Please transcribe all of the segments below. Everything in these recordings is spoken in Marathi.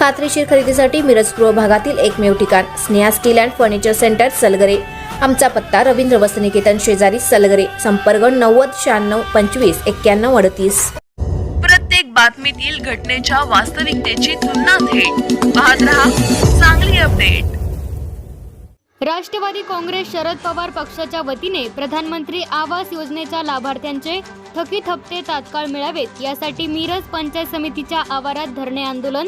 खात्रीशीर खरेदीसाठी मिरज पूर्व भागातील एकमेव ठिकाण Sneha steel and furniture centre Salgare. आमचा पत्ता रवींद्र वसनिकेतन शेजारी सलगरे संपर्क नव्वद शहाण्णव पंचवीस एक्क्याण्णव अडतीस. प्रत्येक बातमीतील घटनेच्या वास्तविकतेची तुलना थेट पाहत रहा चांगली अपडेट. राष्ट्रवादी काँग्रेस शरद पवार पक्षाच्या वतीने प्रधानमंत्री आवास योजनेच्या लाभार्थ्यांचे थकीत हप्ते तात्काळ मिळावेत यासाठी मिरज पंचायत समितीच्या आवारात धरणे आंदोलन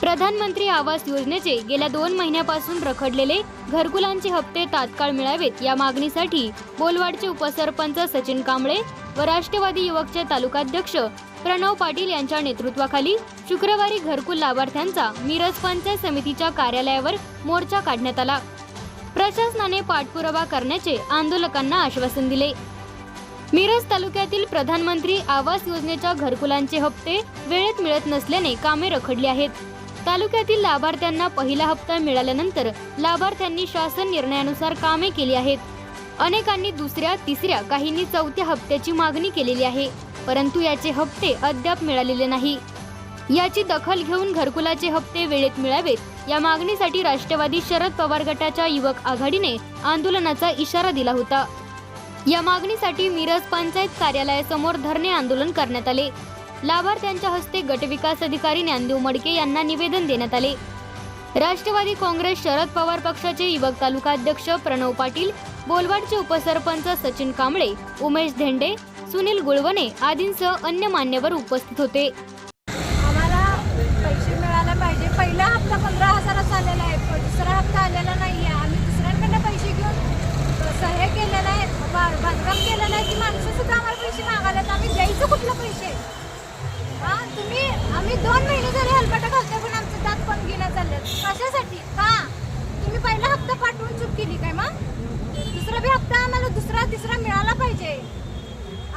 प्रधानमंत्री आवास योजनेचे गेल्या दोन महिन्यापासून रखडलेले घरकुलांचे हप्ते तात्काळ मिळावेत या मागणीसाठी बोलवाडचे उपसरपंच सचिन कांबळे व राष्ट्रवादी युवकचे तालुकाध्यक्ष प्रणव पाटील यांच्या नेतृत्वाखाली शुक्रवारी घरकुल लाभार्थ्यांचा मिरज पंचायत समितीच्या कार्यालयावर मोर्चा काढण्यात आला. प्रशासनाने पाठपुरावा करण्याचे आंदोलकांना आश्वासन दिले. मिरज तालुक्यातील प्रधानमंत्री आवास योजनेच्या घरकुलांचे हप्ते वेळेत मिळत नसल्याने कामे रखडली आहेत. तालुक्यातील लाभार्थ्यांना पहिला हप्ता मिळाल्यानंतर लाभार्थ्यांनी शासन निर्णयानुसार कामे केली आहेत. अनेकांनी दुसऱ्या तिसऱ्या काहींनी चौथ्या हप्त्याची मागणी केलेली आहे परंतु याचे हप्ते अद्याप मिळालेले नाही. याची दखल घेऊन घरकुलाचे हप्ते वेळेत मिळावेत या मागणीसाठी राष्ट्रवादी शरद पवार गटाच्या युवक आघाडीने आंदोलनाचा इशारा दिला होता. या मागणीसाठी मिरज पंचायत कार्यालयासमोर धरणे आंदोलन करण्यात आले. लाभार्थ्यांच्या हस्ते गटविकास अधिकारी ज्ञानदेव मडके यांना निवेदन देण्यात आले. राष्ट्रवादी काँग्रेस शरद पवार पक्षाचे युवक तालुका अध्यक्ष प्रणव पाटील बोलवाडचे उपसरपंच सचिन कांबळे उमेश धेंडे सुनील गुळवणे आदींसह अन्य मान्यवर उपस्थित होते. आम्हाला पैसे मिळायला पाहिजे. पहिला हप्ता पंधरा हजाराचा आलेला आहे. पण दुसरा हप्ता आलेला नाही आहे आम्ही दुसऱ्यांकडनं पैसे घेऊन सह्य केलेलं आहे. बा- बांधकाम केलेलं आहे की माणसं सुद्धा आम्हाला पैसे मागायला तर आम्ही द्यायचं कुठलं पैसे? आम्ही दोन महिने झाले हलपाटा घालतोय पण आमचं दात पण घेण्यात चालले कशासाठी? का तुम्ही पहिला हप्ता पाठवून चूक केली काय मग? दुसरा बी हप्ता आम्हाला दुसरा तिसरा मिळाला पाहिजे.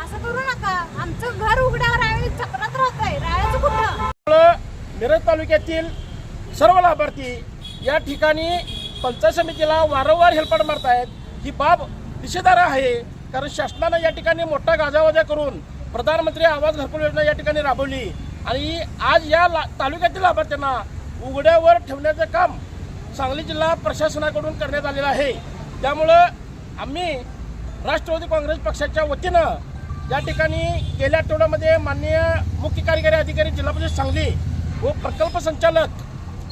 असं करू नका. आमचं घर उघड्यावर आहे चक्रात राहतोय. राहायचं कुठं? मिरज तालुक्यातील सर्व लाभार्थी या ठिकाणी पंचायत समितीला वारंवार हेलपाट मारतायत. ही बाब दिशेदार आहे. कारण शासनानं या ठिकाणी मोठा गाजावाजा करून प्रधानमंत्री आवास घरकुल योजना या ठिकाणी राबवली. आणि आज या ला तालुक्यातील लाभार्थ्यांना उघड्यावर ठेवण्याचं काम सांगली जिल्हा प्रशासनाकडून करण्यात आलेलं आहे. त्यामुळं आम्ही राष्ट्रवादी काँग्रेस पक्षाच्या वतीनं या ठिकाणी गेल्या आठवड्यामध्ये माननीय मुख्य कार्यकारी अधिकारी जिल्हा परिषद सांगली व प्रकल्प संचालक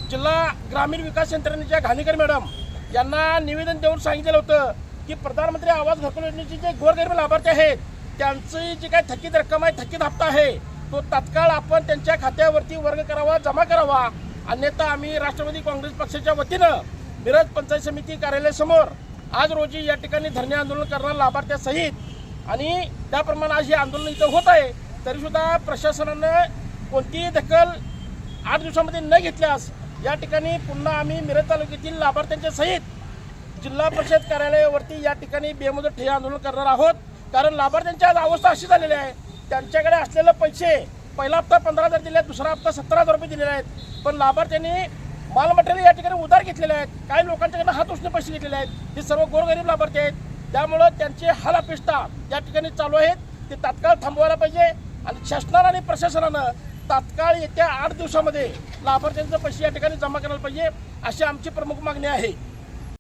जिल्हा ग्रामीण विकास यंत्रणेच्या घाणेकर मॅडम यांना निवेदन देऊन सांगितलेलं होतं की प्रधानमंत्री आवास घरकुल योजनेचे जे गोरगरीब लाभार्थी आहेत त्यांची जी काही थकीत रक्कम आहे थकीत हप्ता आहे तो तत्काळ आपण त्यांच्या खात्यावरती वर्ग करावा जमा करावा. अन्यथा आम्ही राष्ट्रवादी काँग्रेस पक्षाच्या वतीनं मिरज पंचायत समिती कार्यालयासमोर आज रोजी या ठिकाणी धरणे आंदोलन करणार लाभार्थ्यासहित आणि त्याप्रमाणे आज हे आंदोलन इथं होत आहे तरीसुद्धा प्रशासनानं कोणतीही दखल आठ दिवसामध्ये न घेतल्यास या ठिकाणी पुन्हा आम्ही मिरज तालुक्यातील लाभार्थ्यांच्या सहित जिल्हा परिषद कार्यालयावरती या ठिकाणी बेमुदत ठे आंदोलन करणार आहोत. कारण लाभार्थ्यांची आज अवस्था अशी झालेली आहे त्यांच्याकडे असलेले पैसे पहिला हप्ता पंधरा हजार दिले आहेत दुसरा हप्ता सत्तर हजार रुपये दिलेले आहेत. पण लाभार्थ्यांनी माल मटेरियल या ठिकाणी उधार घेतलेले आहेत. काही लोकांच्याकडनं हात उसने पैसे घेतलेले आहेत. हे सर्व गोरगरीब लाभार्थी आहेत. त्यामुळं त्यांचे हाल अपेष्टा या ठिकाणी चालू आहेत. ते तात्काळ थांबवायला पाहिजे आणि शासनानं आणि प्रशासनानं तात्काळ येत्या आठ दिवसामध्ये लाभार्थ्यांचे पैसे या ठिकाणी जमा करायला पाहिजे अशी आमची प्रमुख मागणी आहे.